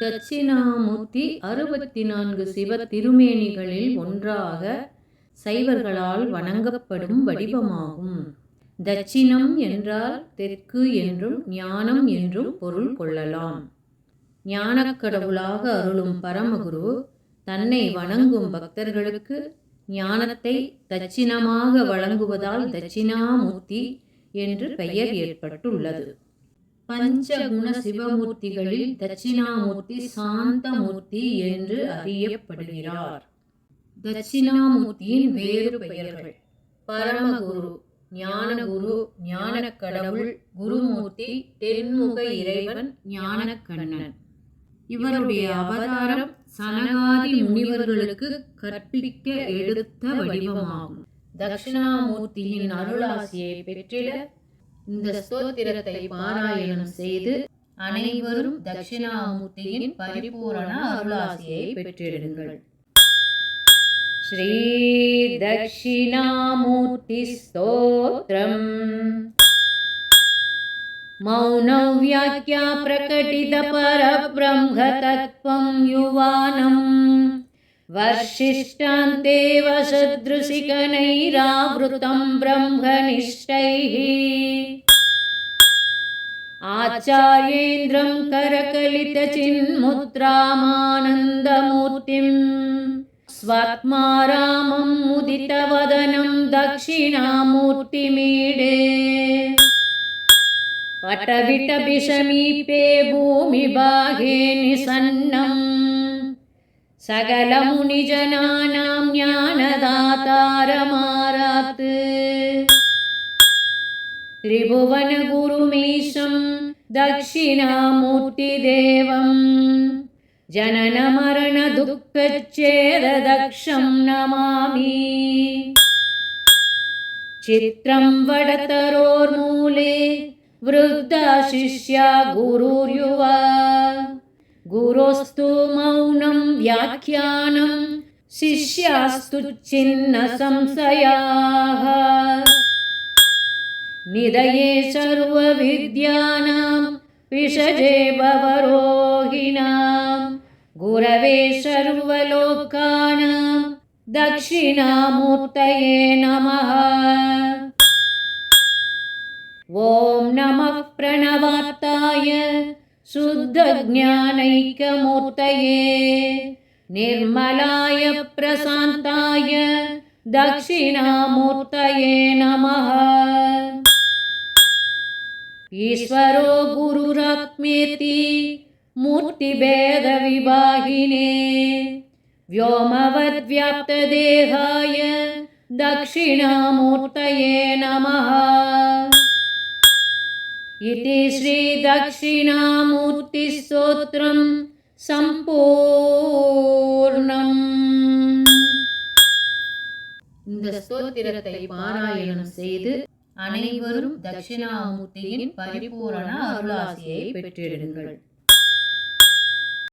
தட்சிணாமூர்த்தி அறுபத்தி நான்கு சிவ திருமேனிகளில் ஒன்றாக சைவர்களால் வணங்கப்படும் வடிவமாகும். தட்சிணம் என்றால் தெற்கு என்றும் ஞானம் என்றும் பொருள் கொள்ளலாம். ஞானக்கடவுளாக அருளும் பரமகுரு தன்னை வணங்கும் பக்தர்களுக்கு ஞானத்தை தட்சிணமாக வழங்குவதால் தட்சிணாமூர்த்தி என்று பெயர் ஏற்பட்டுள்ளது. பஞ்சகுண சிவமூர்த்திகளில் தட்சிணாமூர்த்தி சாந்தமூர்த்தி என்று அறியப்படுகிறார். தட்சிணாமூர்த்தியின் வேறு பெயர்கள். பரமகுரு ஞானகுரு ஞான கடவுள் குருமூர்த்தி தென்முக இறைவன் ஞானக்கண்ணன். இவருடைய அவதாரம் சனகாதி முனிவர்களுக்கு கற்பிக்க எடுத்த வடிவமாகும். தட்சிணாமூர்த்தியின் அருளாசியை பெற்றிட இந்த ஸ்தோத்திரத்தை பாராயணம் செய்து அனைவரும் தட்சிணாமூர்த்தியின் பரிபூரண அருளாசியை பெற்றிடுங்கள் ஸ்ரீ தட்சிணாமூர்த்தி ஸ்தோத்திரம் मौनव्याख्या प्रकटितपरब्रह्मतत्त्वं युवानम् वर्षिष्टान्ते वसदृशिकनैरावृतं ब्रह्मनिष्ठैः आचार्येन्द्रं करकलितचिन्मुद्रामानन्दमूर्तिं स्वात्मा रामं मुदितवदनं दक्षिणामूर्तिमीडे। पटविटभिषमीपे भूमिभागे निसन्नम् सकलमुनिजनानां ज्ञानदातारमारात् त्रिभुवनगुरुमीशं दक्षिणामूर्तिदेवं जननमरणदुःखच्छेददक्षं नमामि चित्रं वडतरोर्मूले वृद्धा शिष्या गुरुर्युवा गुरोस्तु मौनं व्याख्यानं शिष्यास्तु छिन्नसंशयाः निधये सर्वविद्यानां विषजे भवरोहिणां। गुरवे सर्वलोकानां दक्षिणामूर्तये नमः। ॐ नमः प्रणवात्ताय शुद्धज्ञानैकमूर्तये। निर्मलाय प्रशान्ताय दक्षिणामूर्तये नमः ईश्वरो गुरुरात्मेति मूर्तिभेदविभागिने व्योमवद्व्याप्तदेहाय दक्षिणामूर्तये नमः इति श्रीदक्षिणामूर्तिस्तोत्रं சம்பூர்ணம் இந்த ஸ்தோத்திரத்தை பாராயணம் செய்து அனைவரும் தட்சிணாமூர்த்தியின் பரிபூரண அருளாசியை பெற்றிடுங்கள்.